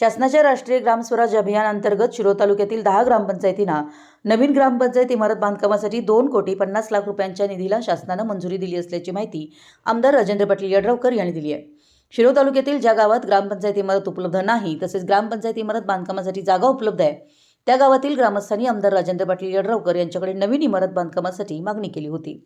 शासनाच्या राष्ट्रीय ग्राम स्वराज अभियान अंतर्गत तालुक्यातील दहा ग्रामपंचायतींना नवीन ग्रामपंचायत इमारत बांधकामासाठी दोन कोटी पन्नास लाख रुपयांच्या निधीला शासनानं मंजुरी दिली असल्याची माहिती आमदार राजेंद्र पाटील यड्रावकर यांनी दिली आहे. शिरो तालुक्यातील ज्या गावात ग्रामपंचायत इमारत उपलब्ध नाही तसेच ग्रामपंचायत इमारत बांधकामासाठी जागा उपलब्ध आहे त्या गावातील ग्रामस्थांनी आमदार राजेंद्र पाटील यड्रावकर यांच्याकडे नवीन इमारत बांधकामासाठी मागणी केली होती.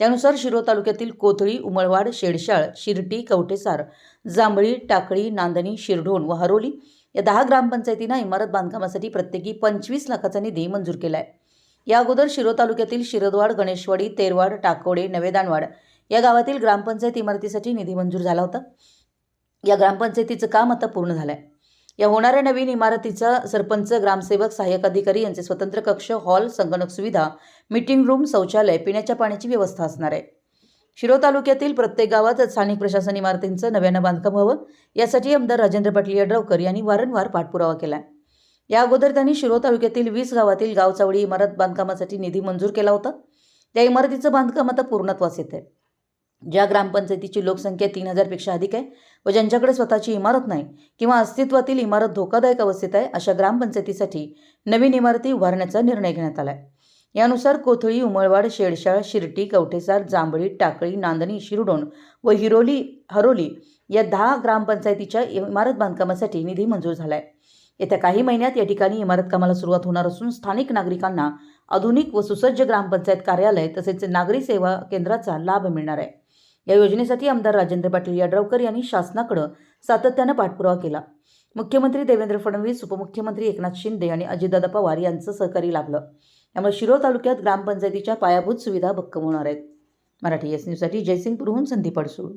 त्यानुसार शिरोळ तालुक्यातील कोथळी उमळवाड शेडशाळ शिरटी कवठेसार जांभळी टाकळी नांदणी शिरढोण व हरोली या दहा ग्रामपंचायतींना इमारत बांधकामासाठी प्रत्येकी पंचवीस लाखाचा निधी मंजूर केला आहे या अगोदर शिरो तालुक्यातील शिरदवाड गणेशवाडी तेरवाड टाकोडे नवेदानवाड या गावातील ग्रामपंचायत इमारतीसाठी निधी मंजूर झाला होता. या ग्रामपंचायतीचं काम आता पूर्ण झालं आहे या होणाऱ्या नवीन इमारतीचा सरपंच ग्रामसेवक सहाय्यक अधिकारी यांचे स्वतंत्र कक्ष हॉल संगणक सुविधा मीटिंग रूम शौचालय पिण्याच्या पाण्याची व्यवस्था असणार आहे. शिरो तालुक्यातील प्रत्येक गावात स्थानिक प्रशासन इमारतींचं नव्यानं बांधकाम व्हावं यासाठी आमदार राजेंद्र पाटील यड्रावकर यांनी वारंवार पाठपुरावा केला या अगोदर त्यांनी शिरो तालुक्यातील वीस गावातील गावचावडी इमारत बांधकामासाठी निधी मंजूर केला होता. त्या इमारतीचं बांधकाम आता पूर्णत्वास येत आहे ज्या ग्रामपंचायतीची लोकसंख्या तीन हजारपेक्षा अधिक आहे व ज्यांच्याकडे स्वतःची इमारत नाही किंवा अस्तित्वातील इमारत धोकादायक अवस्थेत आहे अशा ग्रामपंचायतीसाठी नवीन इमारती उभारण्याचा निर्णय घेण्यात आला आहे यानुसार कोथळी उमळवाड शेडशाळ शिरटी कवठेसार जांभळी टाकळी नांदणी शिरडोण व हिरोली हरोली या दहा ग्रामपंचायतीच्या इमारत बांधकामासाठी निधी मंजूर झाला आहे येत्या काही महिन्यात या ठिकाणी इमारत कामाला सुरुवात होणार असून स्थानिक नागरिकांना आधुनिक व सुसज्ज ग्रामपंचायत कार्यालय तसेच नागरी सेवा केंद्राचा लाभ मिळणार आहे. या योजनेसाठी आमदार राजेंद्र पाटील यड्रावकर यांनी शासनाकडं सातत्यानं पाठपुरावा केला. मुख्यमंत्री देवेंद्र फडणवीस उपमुख्यमंत्री एकनाथ शिंदे आणि अजितदादा पवार यांचं सहकारी लाभलं. त्यामुळे शिरोळ तालुक्यात ग्रामपंचायतीच्या पायाभूत सुविधा भक्कम होणार आहेत. मराठी एस न्यूजसाठी जयसिंगपूरहून संदीप अडसूळ.